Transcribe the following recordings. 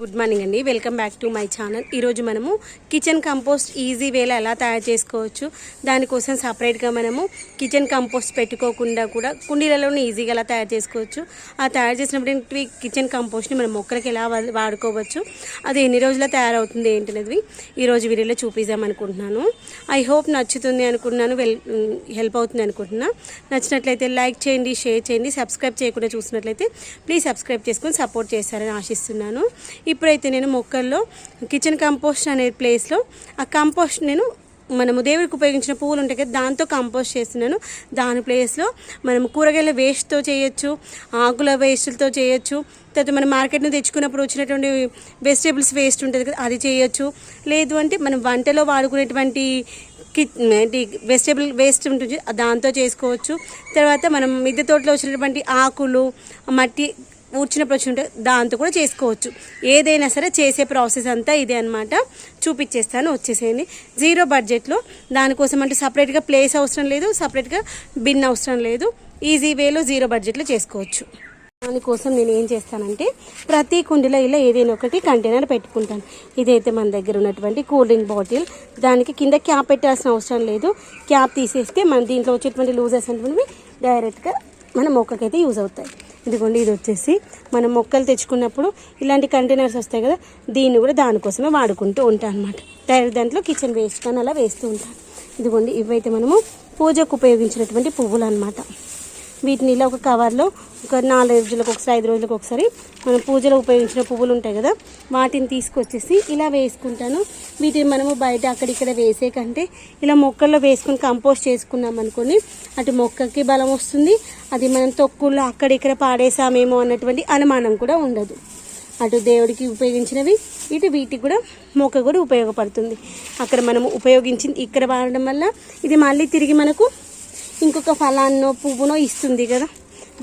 Good morning అండి. Welcome back to my channel. ఈరోజు మనము కిచెన్ కంపోస్ట్ ఈజీ వేలో ఎలా తయారు చేసుకోవచ్చు దానికోసం సపరేట్గా మనము కిచెన్ కంపోస్ట్ పెట్టుకోకుండా కూడా కుండీలలోనే ఈజీగా ఎలా తయారు చేసుకోవచ్చు. ఆ తయారు చేసినప్పుడు కిచెన్ కంపోస్ట్ని మనం మొక్కలకి ఎలా వా- వాడుకోవచ్చు అది ఎన్ని రోజుల్లో తయారవుతుంది ఏంటనేది ఈరోజు వీడియోలో చూపిద్దాం అనుకుంటున్నాను. ఐ హోప్ నచ్చుతుంది అనుకుంటున్నాను వెల్ హెల్ప్ అవుతుంది అనుకుంటున్నా. నచ్చినట్లయితే లైక్ చేయండి షేర్ చేయండి సబ్స్క్రైబ్ చేయకుండా చూసినట్లయితే ప్లీజ్ సబ్స్క్రైబ్ చేసుకొని సపోర్ట్ చేస్తారని ఆశిస్తున్నాను. ఇప్పుడైతే నేను మొక్కల్లో కిచెన్ కంపోస్ట్ అనే ప్లేస్లో ఆ కంపోస్ట్ నేను మనము దేవుడికి ఉపయోగించిన పువ్వులు ఉంటాయి కదా దాంతో కంపోస్ట్ చేస్తున్నాను. దాని ప్లేస్లో మనం కూరగాయల వేస్ట్తో చేయొచ్చు ఆకుల వేస్ట్లతో చేయొచ్చు తర్వాత మనం మార్కెట్ నుంచి తెచ్చుకున్నప్పుడు వచ్చినటువంటి వెజిటేబుల్స్ వేస్ట్ ఉంటుంది కదా అది చేయొచ్చు. లేదు అంటే మనం వంటలో వాడుకునేటువంటి కిట్ వెజిటేబుల్ వేస్ట్ ఉంటుంది దాంతో చేసుకోవచ్చు. తర్వాత మనం మిద్దె తోటలో వచ్చినటువంటి ఆకులు మట్టి ఊడ్చినప్పుడు వచ్చి ఉంటే దాంతో కూడా చేసుకోవచ్చు. ఏదైనా సరే చేసే ప్రాసెస్ అంతా ఇదే అనమాట చూపించేస్తాను వచ్చేసేయండి. జీరో బడ్జెట్లో దానికోసం అంటే సపరేట్గా ప్లేస్ అవసరం లేదు సపరేట్గా బిన్ అవసరం లేదు. ఈజీ వేలో జీరో బడ్జెట్లో చేసుకోవచ్చు. దానికోసం నేను ఏం చేస్తానంటే ప్రతి కుండీలో ఇలా ఏదైనా ఒకటి కంటైనర్ పెట్టుకుంటాను. ఇదైతే మన దగ్గర ఉన్నటువంటి కూల్ డ్రింక్ బాటిల్. దానికి కింద క్యాప్ పెట్టాల్సిన అవసరం లేదు. క్యాప్ తీసేస్తే మన దీంట్లో వచ్చేటువంటి లూజర్స్ అనేవి డైరెక్ట్గా మన మొక్కకైతే యూజ్ అవుతాయి. ఇదిగోండి ఇది వచ్చేసి మనం మొక్కలు తెచ్చుకున్నప్పుడు ఇలాంటి కంటైనర్స్ వస్తాయి కదా దీన్ని కూడా దానికోసమే వాడుకుంటూ ఉంటాను అనమాట డైరెక్ట్ దాంట్లో కిచెన్ వేస్ట్ కానీ అలా వేస్తూ ఉంటాను ఇదిగోండి ఇవైతే మనము పూజకు ఉపయోగించినటువంటి పువ్వులు అనమాట వీటిని ఇలా ఒక కవర్లో ఒక నాలుగు రోజులకు ఒకసారి ఐదు రోజులకు ఒకసారి మనం పూజలో ఉపయోగించిన పువ్వులు ఉంటాయి కదా వాటిని తీసుకొచ్చేసి ఇలా వేసుకుంటాను. వీటిని మనము బయట అక్కడిక్కడ వేసే కంటే ఇలా మొక్కల్లో వేసుకుని కంపోస్ట్ చేసుకున్నాం అనుకోని అటు మొక్కకి బలం వస్తుంది అది మనం తొక్కుల్లో అక్కడిక్కడ పాడేసామేమో అన్నటువంటి అనుమానం కూడా ఉండదు. అటు దేవుడికి ఉపయోగించినవి ఇటు వీటికి కూడా మొక్క కూడా ఉపయోగపడుతుంది. అక్కడ మనము ఉపయోగించింది ఇక్కడ వాడడం వల్ల ఇది మళ్ళీ తిరిగి మనకు ఇంకొక ఫలాన్నో పువ్వునో ఇస్తుంది కదా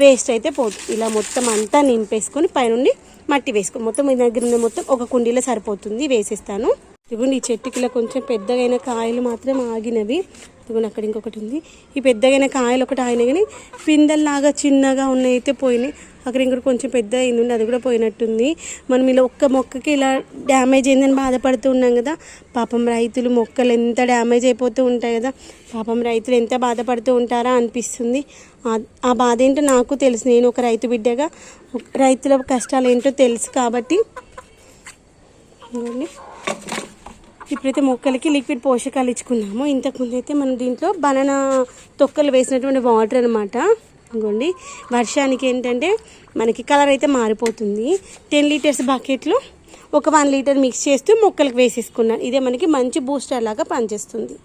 వేస్ట్ అయితే పోదు. ఇలా మొత్తం అంతా నింపేసుకొని పైనుండి మట్టి వేసుకొని మొత్తం మీ దగ్గర ఉన్న మొత్తం ఒక కుండీలో సరిపోతుంది వేసేస్తాను. ఇదిగోండి ఈ చెట్టుకి ఇలా కొంచెం పెద్దగైన కాయలు మాత్రం ఆగినవి. ఇదిగోండి అక్కడ ఇంకొకటి ఉంది. ఈ పెద్దగైన కాయలు ఒకటి ఆయన కానీ పిందెల్లాగా చిన్నగా ఉన్నాయి అయితే పోయినాయి. అక్కడ ఇంకోటి కొంచెం పెద్ద అయింది అది కూడా పోయినట్టుంది. మనం ఇలా ఒక్క మొక్కకి ఇలా డ్యామేజ్ అయిందని బాధపడుతూ ఉన్నాం కదా. పాపం రైతులు మొక్కలు ఎంత డ్యామేజ్ అయిపోతూ ఉంటాయి కదా. పాపం రైతులు ఎంత బాధపడుతూ ఉంటారా అనిపిస్తుంది. ఆ- బాధ ఏంటో నాకు తెలుసు. నేను ఒక రైతు బిడ్డగా రైతుల కష్టాలు ఏంటో తెలుసు కాబట్టి. ఇప్పుడైతే మొక్కలకి లిక్విడ్ పోషకాలు ఇచ్చుకున్నాము. ఇంతకుముందు అయితే మనం దీంట్లో బనానా తొక్కలు వేసినటువంటి వాటర్ అనమాట ఇంకోండి వర్షానికి ఏంటంటే మనకి కలర్ అయితే మారిపోతుంది. టెన్ లీటర్స్ బకెట్లో ఒక వన్ లీటర్ మిక్స్ చేస్తూ మొక్కలకు వేసేసుకున్నాను. ఇదే మనకి మంచి బూస్టర్ లాగా పనిచేస్తుంది.